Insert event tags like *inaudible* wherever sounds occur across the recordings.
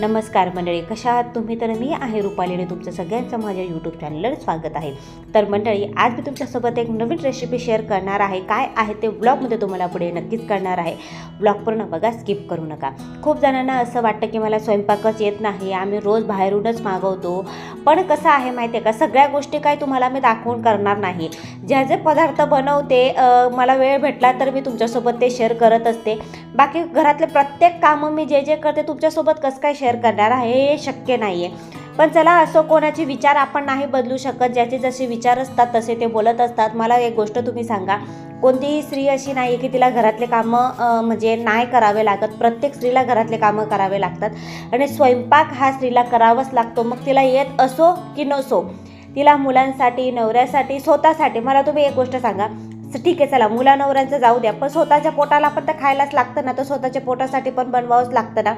नमस्कार मंडळी कशा आहात तुम्ही? तर मी आहे रुपालीने तुमचं सगळ्यांचं माझ्या यूट्यूब चॅनलवर स्वागत आहे. तर मंडळी आज मी तुमच्यासोबत एक नवीन रेसिपी शेअर करणार आहे. काय आहे ते ब्लॉगमध्ये तुम्हाला पुढे नक्कीच करणार आहे. ब्लॉग पूर्ण बघा स्किप करू नका. खूप जणांना असं वाटतं की मला स्वयंपाकच येत नाही आम्ही रोज बाहेरूनच मागवतो. पण कसं आहे माहिती आहे का सगळ्या गोष्टी काय तुम्हाला मी दाखवून करणार नाही. ज्या जे पदार्थ बनवते मला वेळ भेटला तर मी तुमच्यासोबत ते शेअर करत असते. बाकी घरातले प्रत्येक कामं मी जे जे करते तुमच्यासोबत कसं काय शेअर करणार आहे हे शक्य नाही आहे पण चला असो कोणाचे विचार आपण नाही बदलू शकत ज्याचे जसे विचार असतात तसे ते बोलत असतात. मला एक गोष्ट तुम्ही सांगा कोणतीही स्त्री अशी नाही आहे की तिला घरातले कामं म्हणजे नाही करावे लागत. प्रत्येक स्त्रीला घरातले कामं करावे लागतात. आणि स्वयंपाक हा स्त्रीला करावाच लागतो. मग तिला येत असो की नसो तिला मुलांसाठी नवऱ्यासाठी स्वतःसाठी मला तुम्ही एक गोष्ट सांगा. ठीक आहे चला मुला नवऱ्यांचं जाऊ द्या पण स्वतःच्या पोटाला पण तर खायलाच लागतं ना तर स्वतःच्या पोटासाठी पण बनवावंच लागतं ना.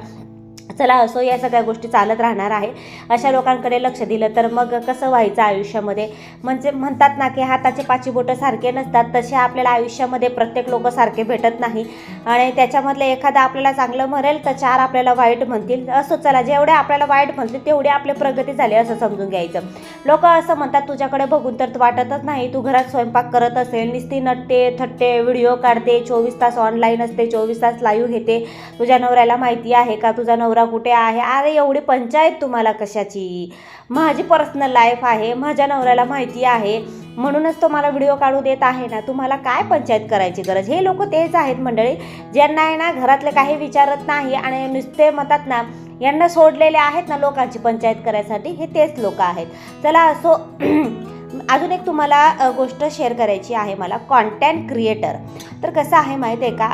चला असो या सगळ्या गोष्टी चालत राहणार आहे. अशा लोकांकडे लक्ष दिलं तर मग कसं व्हायचं आयुष्यामध्ये? म्हणजे म्हणतात ना की हाताचे पाची बोटं सारखे नसतात तसे आपल्याला आयुष्यामध्ये प्रत्येक लोक सारखे भेटत नाही. आणि त्याच्यामधलं एखादं आपल्याला चांगलं म्हणेल तर चार आपल्याला वाईट म्हणतील. असं चला जेवढे आपल्याला वाईट म्हणतील तेवढे आपले प्रगती झाली असं समजून घ्यायचं. लोक असं म्हणतात तुझ्याकडे बघून तर वाटतच नाही. तू घरात स्वयंपाक करत असेल निस्ती नटते थट्टे व्हिडिओ काढते चोवीस तास ऑनलाईन असते चोवीस तास लाईव्ह घेते. तुझ्या नवऱ्याला माहिती आहे का? तुझा नवरा कुठे आहे? अरे एवढी पंचायत तुम्हाला कशाची? माझी पर्सनल लाईफ आहे माझ्या नवऱ्याला माहिती आहे. म्हणूनच तो मला व्हिडिओ काढू देत आहे ना. तुम्हाला काय पंचायत करायची गरज? हे लोक तेच आहेत मंडळी. ज्यांना आहे ना घरातले काही विचारत नाही आणि नुसते म्हणतात ना यांना सोडलेले आहेत ना लोकांची पंचायत करायसाठी हे तेच लोक आहेत. चला असो *clears throat* अजून एक तुम्हाला गोष्ट शेअर करायची आहे मला. कॉन्टेंट क्रिएटर तर कसं आहे माहीत आहे का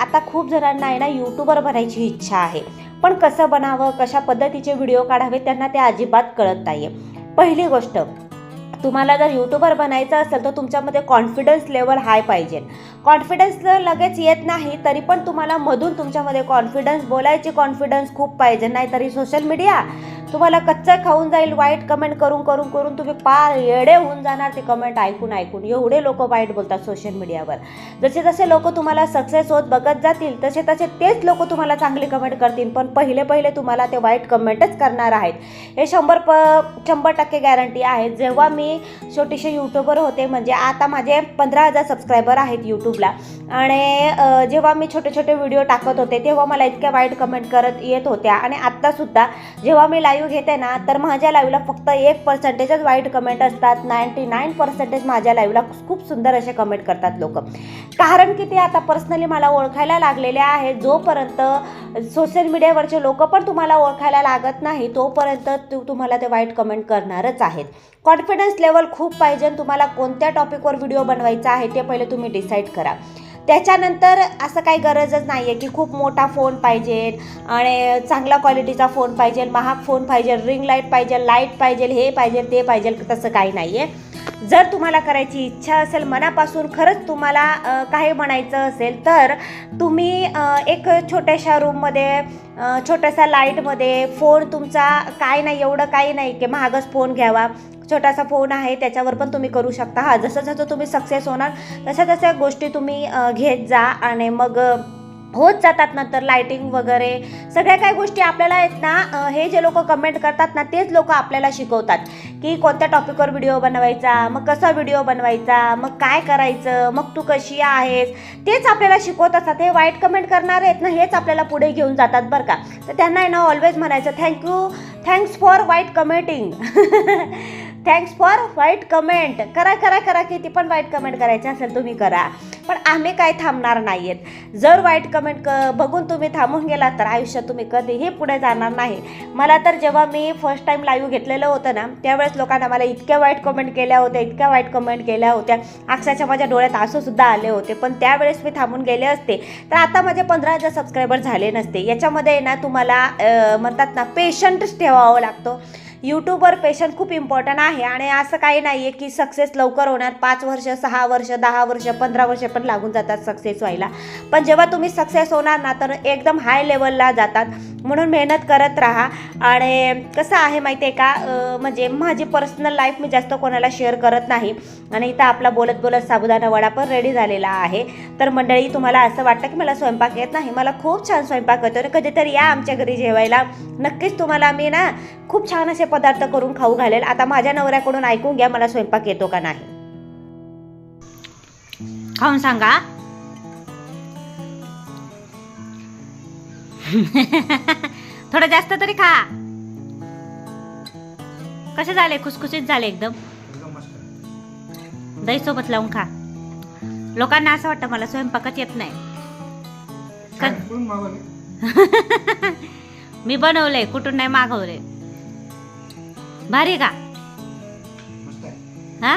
आता खूप जणांना आहे ना यूट्यूबर बनायची इच्छा आहे. पण कसं बनावं कशा पद्धतीचे व्हिडिओ काढावे त्यांना ते अजिबात कळत नाही आहे पहिली गोष्ट तुम्हाला जर यूट्यूबर बनायचं असेल तर तुमच्यामध्ये कॉन्फिडन्स लेवल हाय पाहिजे. कॉन्फिडन्स लगेच येत नाही तरी पण तुम्हाला मधून तुमच्यामध्ये कॉन्फिडन्स बोलायची कॉन्फिडन्स खूप पाहिजे. नाही तरी सोशल मीडिया तुम्हाला कच्चं खाऊन जाईल वाईट कमेंट करून करून करून तुम्ही पार येडे होऊन जाणार ते कमेंट ऐकून ऐकून. एवढे लोक वाईट बोलतात सोशल मीडियावर जसे जसे लोक तुम्हाला सक्सेस होत बघत जातील तसे तसे तेच लोक तुम्हाला चांगली कमेंट करतील. पण पहिले पहिले तुम्हाला ते वाईट कमेंटच करणार आहेत. हे शंभर प शंभर टक्के गॅरंटी आहे. जेव्हा मी छोटीशी यूट्यूबर होते म्हणजे आता माझे पंधरा हजार सबस्क्रायबर आहेत यूट्यूबला आणि जेव्हा मी छोटे छोटे व्हिडिओ टाकत होते तेव्हा मला इतक्या वाईट कमेंट करत येत होत्या. आणि आत्तासुद्धा जेव्हा मी लाईव्ह घेते ना तर माझ्या लाईव्हला फक्त एक पर्सेंटेजच वाईट कमेंट असतात. नाईंटी नाईन पर्सेंटेज माझ्या लाईव्हला खूप सुंदर असे कमेंट करतात लोक. कारण की ते आता पर्सनली मला ओळखायला लागलेले आहे जोपर्यंत सोशल मीडियावरचे लोक पण तुम्हाला ओळखायला लागत नाही तोपर्यंत तु तुम्हाला ते वाईट कमेंट करणारच आहेत. कॉन्फिडन्स लेवल खूप पाहिजे आणि तुम्हाला कोणत्या टॉपिकवर व्हिडिओ बनवायचा आहे ते पहिले तुम्ही डिसाईड करा. त्याच्यानंतर असं काही गरजच नाही आहे की खूप मोठा फोन पाहिजे आणि चांगला क्वालिटीचा फोन पाहिजे महाग फोन पाहिजे रिंग लाइट पाहिजे लाइट पाहिजे हे पाहिजे ते पाहिजे तसं काही नाही आहे जर तुम्हाला करायची इच्छा असेल मनापासून खरंच तुम्हाला काही म्हणायचं असेल तर तुम्ही एक छोट्याशा रूममध्ये छोट्याशा लाईटमध्ये फोन तुमचा काय नाही एवढं काही नाही की महागच फोन घ्यावा. छोटासा फोन आहे त्याच्यावर पण तुम्ही करू शकता. हा जसं जसं तुम्ही सक्सेस होणार तशा तशा गोष्टी तुम्ही घेत जा आणि मग होत जातात नंतर लायटिंग वगैरे. सगळ्या काही गोष्टी आपल्याला आहेत ना हे जे लोक कमेंट करतात ना तेच लोक आपल्याला शिकवतात. की कोणत्या टॉपिकवर व्हिडिओ बनवायचा मग कसा व्हिडिओ बनवायचा मग काय करायचं मग तू कशी आहेस? तेच आपल्याला शिकवत असतात. हे वाईट कमेंट करणारे आहेत ना हेच आपल्याला पुढे घेऊन जातात बरं का. तर त्यांना आहे ना ऑलवेज म्हणायचं thank you thanks for wait commenting thanks for wait comment करा करा करा किती पण वाईट कमेंट करायचे असेल तुम्ही करा. पण आम्ही काय थांबणार नाही आहेत जर वाईट कमेंट क बघून तुम्ही थांबून गेला तर आयुष्यात तुम्ही कधीही पुढे जाणार नाही. मला तर जेव्हा मी फर्स्ट टाईम लाईव्ह घेतलेलं होतं ना त्यावेळेस लोकांना मला इतक्या वाईट कमेंट केल्या होत्या इतक्या वाईट कमेंट केल्या होत्या. अक्षरशः माझ्या डोळ्यात आसूसुद्धा आले होते. पण त्यावेळेस मी थांबून गेले असते. तर आता माझे पंधरा हजार सबस्क्रायबर झाले नसते. याच्यामध्ये ना तुम्हाला म्हणतात ना पेशंटच ठेवावं लागतो. यूट्यूबवर पेशंट खूप इम्पॉर्टंट आहे आणि असं काही नाही आहे की सक्सेस लवकर होणार. पाच वर्ष सहा वर्ष दहा वर्ष पंधरा वर्ष पण लागून जातात सक्सेस व्हायला. पण जेव्हा तुम्ही सक्सेस होणार ना तर एकदम हाय लेवलला जातात. म्हणून मेहनत करत राहा. आणि कसं आहे माहिती आहे का म्हणजे माझी पर्सनल लाईफ मी जास्त कोणाला शेअर करत नाही. आणि इथं आपला बोलत बोलत साबुदाणा वडा पण रेडी झालेला आहे. तर मंडळी तुम्हाला असं वाटतं की मला स्वयंपाक येत नाही? मला खूप छान स्वयंपाक येतो आणि कधीतरी या आमच्या घरी जेवायला नक्कीच तुम्हाला मी ना खूप छान असे पदार्थ करून खाऊ घालेल. आता माझ्या नवऱ्याकडून ऐकून घ्या मला स्वयंपाक येतो का नाही. खाऊन सांगा. *laughs* थोडं जास्त तरी खा. कसे झाले? खुसखुशीत झाले एकदम. एकदम मस्त दही सोबत लावून खा. लोकांना असं वाटतं मला स्वयंपाकच येत नाही. *laughs* मी बनवले कुठून नाही मागवले भारी का हा?